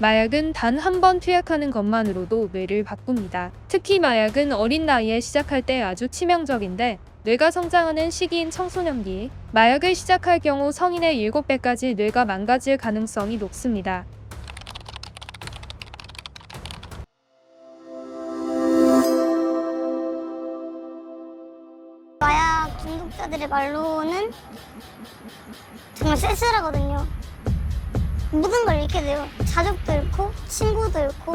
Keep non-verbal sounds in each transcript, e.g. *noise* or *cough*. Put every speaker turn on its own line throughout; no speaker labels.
마약은 단 한 번 투약하는 것만으로도 뇌를 바꿉니다. 특히 마약은 어린 나이에 시작할 때 아주 치명적인데 뇌가 성장하는 시기인 청소년기, 마약을 시작할 경우 성인의 7배까지 뇌가 망가질 가능성이 높습니다.
마약 중독자들의 말로는 정말 쓸쓸하거든요. 모든 걸 잃게 돼요. 가족도 잃고, 친구도 잃고,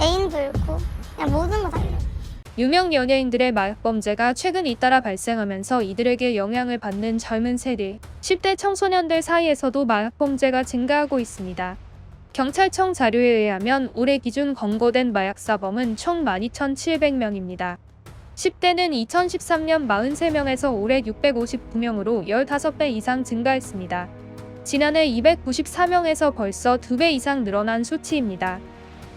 애인도 잃고, 그냥 모든 거 다 잃어요.
유명 연예인들의 마약 범죄가 최근 잇따라 발생하면서 이들에게 영향을 받는 젊은 세대, 10대 청소년들 사이에서도 마약 범죄가 증가하고 있습니다. 경찰청 자료에 의하면 올해 기준 검거된 마약 사범은 총 12,700명입니다. 10대는 2013년 43명에서 올해 659명으로 15배 이상 증가했습니다. 지난해 294명에서 벌써 2배 이상 늘어난 수치입니다.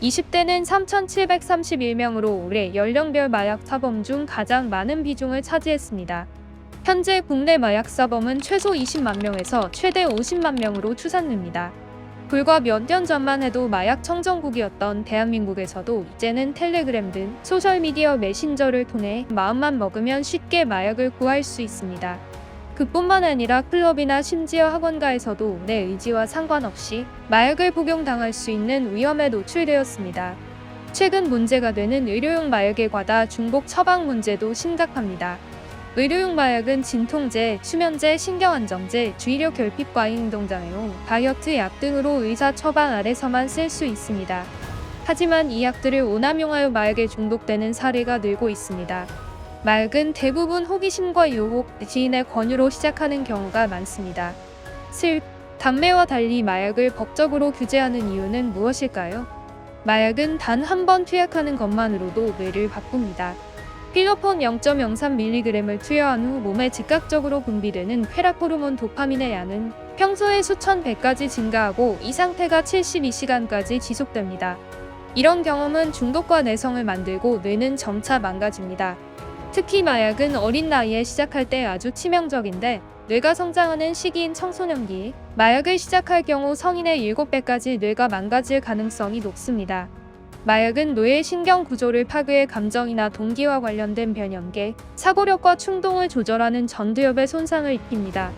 20대는 3,731명으로 올해 연령별 마약 사범 중 가장 많은 비중을 차지했습니다. 현재 국내 마약 사범은 최소 20만 명에서 최대 50만 명으로 추산됩니다. 불과 몇 년 전만 해도 마약 청정국이었던 대한민국에서도 이제는 텔레그램 등 소셜미디어 메신저를 통해 마음만 먹으면 쉽게 마약을 구할 수 있습니다. 그뿐만 아니라 클럽이나 심지어 학원가에서도 내 의지와 상관없이 마약을 복용당할 수 있는 위험에 노출되었습니다. 최근 문제가 되는 의료용 마약의 과다 중복 처방 문제도 심각합니다. 의료용 마약은 진통제, 수면제, 신경안정제, 주의력 결핍 과잉 행동장애로 다이어트 약 등으로 의사 처방 아래서만 쓸 수 있습니다. 하지만 이 약들을 오남용하여 마약에 중독되는 사례가 늘고 있습니다. 마약은 대부분 호기심과 유혹, 지인의 권유로 시작하는 경우가 많습니다. 슬, 담배와 달리 마약을 법적으로 규제하는 이유는 무엇일까요? 마약은 단 한 번 투약하는 것만으로도 뇌를 바꿉니다. 필로폰 0.03mg을 투여한 후 몸에 즉각적으로 분비되는 쾌락 호르몬 도파민의 양은 평소의 수천 배까지 증가하고 이 상태가 72시간까지 지속됩니다. 이런 경험은 중독과 내성을 만들고 뇌는 점차 망가집니다. 특히 마약은 어린 나이에 시작할 때 아주 치명적인데 뇌가 성장하는 시기인 청소년기, 마약을 시작할 경우 성인의 7배까지 뇌가 망가질 가능성이 높습니다. 마약은 뇌의 신경 구조를 파괴해 감정이나 동기와 관련된 변형계, 사고력과 충동을 조절하는 전두엽에 손상을 입힙니다.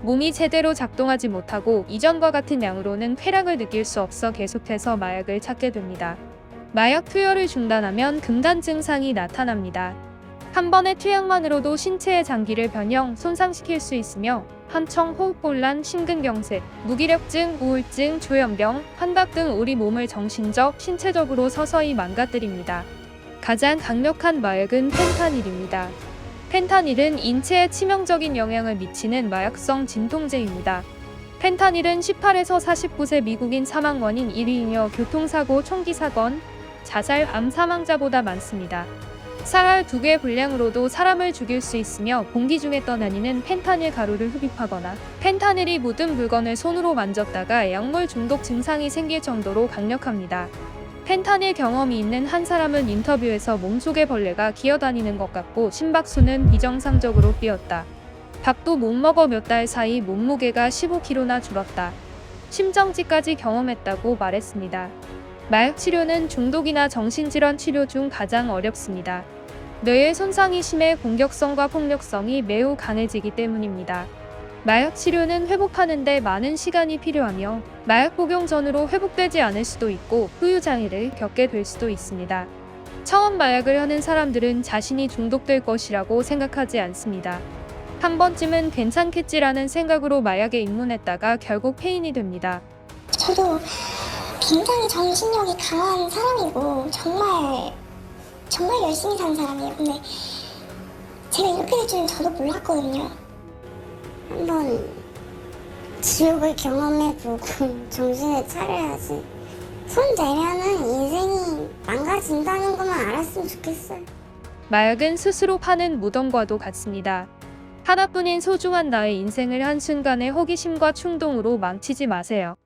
몸이 제대로 작동하지 못하고 이전과 같은 양으로는 쾌락을 느낄 수 없어 계속해서 마약을 찾게 됩니다. 마약 투여를 중단하면 금단 증상이 나타납니다. 한 번의 투약만으로도 신체의 장기를 변형, 손상시킬 수 있으며 한청, 호흡곤란, 심근경색, 무기력증, 우울증, 조현병, 환각 등 우리 몸을 정신적, 신체적으로 서서히 망가뜨립니다. 가장 강력한 마약은 펜타닐입니다. 펜타닐은 인체에 치명적인 영향을 미치는 마약성 진통제입니다. 펜타닐은 18에서 49세 미국인 사망 원인 1위이며 교통사고, 총기 사건, 자살, 암 사망자보다 많습니다. 쌀알 두 개의 분량으로도 사람을 죽일 수 있으며 공기 중에 떠다니는 펜타닐 가루를 흡입하거나 펜타닐이 묻은 물건을 손으로 만졌다가 약물 중독 증상이 생길 정도로 강력합니다. 펜타닐 경험이 있는 한 사람은 인터뷰에서 몸속에 벌레가 기어다니는 것 같고 심박수는 비정상적으로 뛰었다. 밥도 못 먹어 몇 달 사이 몸무게가 15kg나 줄었다. 심정지까지 경험했다고 말했습니다. 마약 치료는 중독이나 정신질환 치료 중 가장 어렵습니다. 뇌의 손상이 심해 공격성과 폭력성이 매우 강해지기 때문입니다. 마약 치료는 회복하는데 많은 시간이 필요하며 마약 복용 전으로 회복되지 않을 수도 있고 후유 장애를 겪게 될 수도 있습니다. 처음 마약을 하는 사람들은 자신이 중독될 것이라고 생각하지 않습니다. 한 번쯤은 괜찮겠지라는 생각으로 마약에 입문했다가 결국 폐인이 됩니다.
저도 굉장히 정신력이 강한 사람이고 정말 정말 열심히 사는 사람이에요. 근데 제가 이렇게 될 줄은 저도 몰랐거든요. 한번 지옥을 경험해보고 *laughs* 정신을 차려야지. 손 대면은 인생이 망가진다는 것만 알았으면 좋겠어요.
마약은 스스로 파는 무덤과도 같습니다. 하나뿐인 소중한 나의 인생을 한순간의 호기심과 충동으로 망치지 마세요.